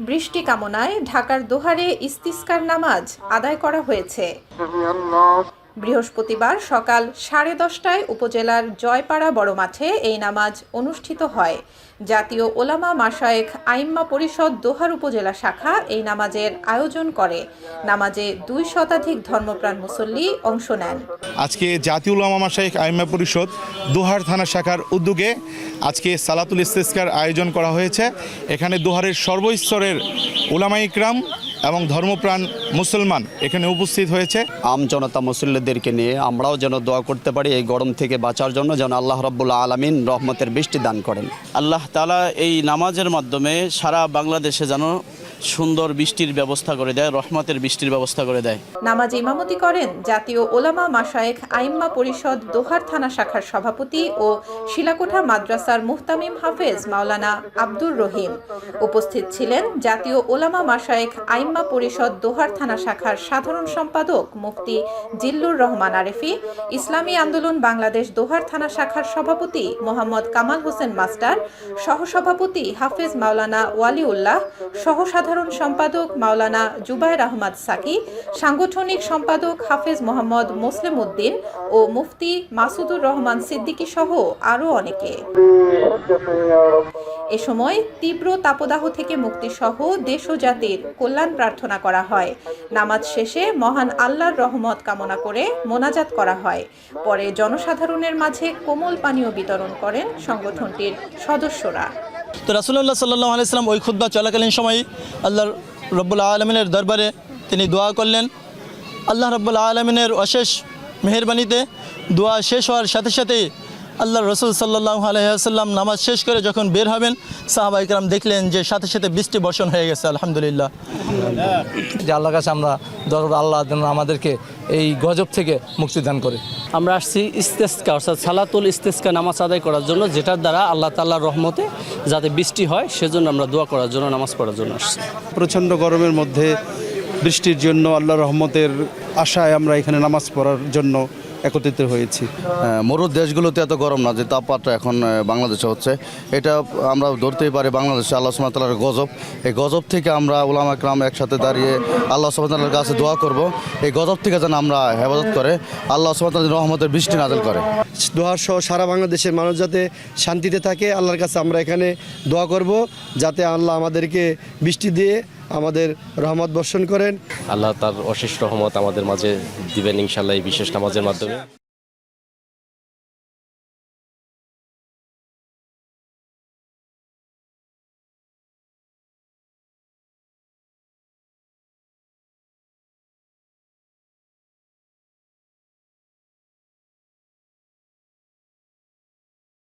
বৃষ্টি কামনায় ঢাকার দোহারে ইস্তিস্কার নামাজ আদায় করা হয়েছে। বৃহস্পতিবার সকাল সাড়ে দশটায় উপজেলার জয়পাড়া বড় মাঠে এই নামাজ অনুষ্ঠিত হয়। জাতীয় ওলামা মাশায়েখ আইম্মা পরিষদ দোহার উপজেলা শাখা এই নামাজের আয়োজন করে। নামাজে দুই শতাধিক ধর্মপ্রাণ মুসল্লি অংশ নেন। আজকে জাতীয় ওলামা মাসাইক আইমা পরিষদ দোহার থানা শাখার উদ্যোগে আজকে সালাতুল ইস্তেস্কার আয়োজন করা হয়েছে। এখানে দোহারের সর্বস্তরের উলামা ইকরাম এবং ধর্মপ্রাণ মুসলমান এখানে উপস্থিত হয়েছে। আম জনতা মুসল্লিদেরকে নিয়ে আমরাও যেন দোয়া করতে পারি এই গরম থেকে বাঁচার জন্য যেন আল্লাহ রব্বুল্লা আলমিন রহমতের বৃষ্টি দান করেন। আল্লাহ তালা এই নামাজের মাধ্যমে সারা বাংলাদেশে যেন সুন্দর বৃষ্টির ব্যবস্থা করে দেয়, রহমতের বৃষ্টির ব্যবস্থা করে দেয়। নামাজ ইমামতি করেন জাতীয় ওলামা মাশায়েখ আইম্মা পরিষদ দোহার থানা শাখার সভাপতি ও শিলাকোঠা মাদ্রাসার মুহতামিম হাফেজ মাওলানা আব্দুর রহিম। উপস্থিত ছিলেন জাতীয় ওলামা মাশায়েখ আইম্মা পরিষদ দোহার থানা শাখার সাধারণ সম্পাদক মুফতি জিল্লুর রহমান আরেফি, ইসলামী আন্দোলন বাংলাদেশ দোহার থানা শাখার সভাপতি মোহাম্মদ কামাল হোসেন মাস্টার, সহসভাপতি হাফেজ মাওলানা ওয়ালিউল্লাহ সহ সাধারণ সম্পাদক মাওলানা জুবায়ের আহমদ সাকি, সাংগঠনিক সম্পাদক হাফেজ মোহাম্মদ মুসলিম উদ্দিন ও মুফতি মাসুদুর রহমান সিদ্দিকী সহ আরও অনেকে। এ সময় তীব্র তাপদাহ থেকে মুক্তিসহ দেশ ও জাতির কল্যাণ প্রার্থনা করা হয়। নামাজ শেষে মহান আল্লাহর রহমত কামনা করে মোনাজাত করা হয়। পরে জনসাধারণের মাঝে কোমল পানীয় বিতরণ করেন সংগঠনটির সদস্যরা। তো রাসুল্লাহ সাল্লাহ আলাইসালাম ওই খুদ্া চলাকালীন সময় আল্লাহ রব্বুল্লা আলমিনের দরবারে তিনি দোয়া করলেন। আল্লাহ রব্বুল্লা আলমিনের অশেষ মেহরবানিতে দোয়া শেষ হওয়ার সাথে সাথেই আল্লাহ রসুল সাল্লাহ আলহিহাসাল্লাম নামাজ শেষ করে যখন বের হবেন সাহাবা ইকরাম দেখলেন যে সাথে সাথে বৃষ্টি বর্ষণ হয়ে গেছে আলহামদুলিল্লাহ। যে আল্লাহর কাছে আমরা দরবার আল্লাহ যেন আমাদেরকে এই গজব থেকে মুক্তি দান করে। আমরা আসছি ইস্তেস্কা অর্থাৎ সালাতুল ইস্তেস্কা নামাজ আদায় করার জন্য যেটার দ্বারা আল্লাহ তাল্লাহর রহমতে যাতে বৃষ্টি হয় সেজন্য আমরা দোয়া করার জন্য নামাজ পড়ার জন্য আসছি। প্রচণ্ড গরমের মধ্যে বৃষ্টির জন্য আল্লাহ রহমতের আশায় আমরা এখানে নামাজ পড়ার জন্য একত্রিত হয়েছি। মরুর দেশগুলোতে এত গরম না, যে তাপমাত্রা এখন বাংলাদেশে হচ্ছে। এটা আমরা ধরতেই পারি বাংলাদেশে আল্লাহ সুমাতালার গজব। এই গজব থেকে আমরা উলামা একরাম একসাথে দাঁড়িয়ে আল্লাহ সুমাতালার কাছে দোয়া করব। এই গজব থেকে যেন আমরা হেফাজত করে, আল্লাহ সুমাতাল রহমতের বৃষ্টি নাজল করে। দোয়ার সহ সারা বাংলাদেশের মানুষ যাতে শান্তিতে থাকে, আল্লাহর কাছে আমরা এখানে দোয়া করব, যাতে আল্লাহ আমাদেরকে বৃষ্টি দিয়ে আমাদের রহমত বর্ষণ করেন। আল্লাহ তার অশেষ রহমত আমাদের মাঝে দিবেন ইনশাল্লাহ এই বিশেষ নামাজের মাধ্যমে।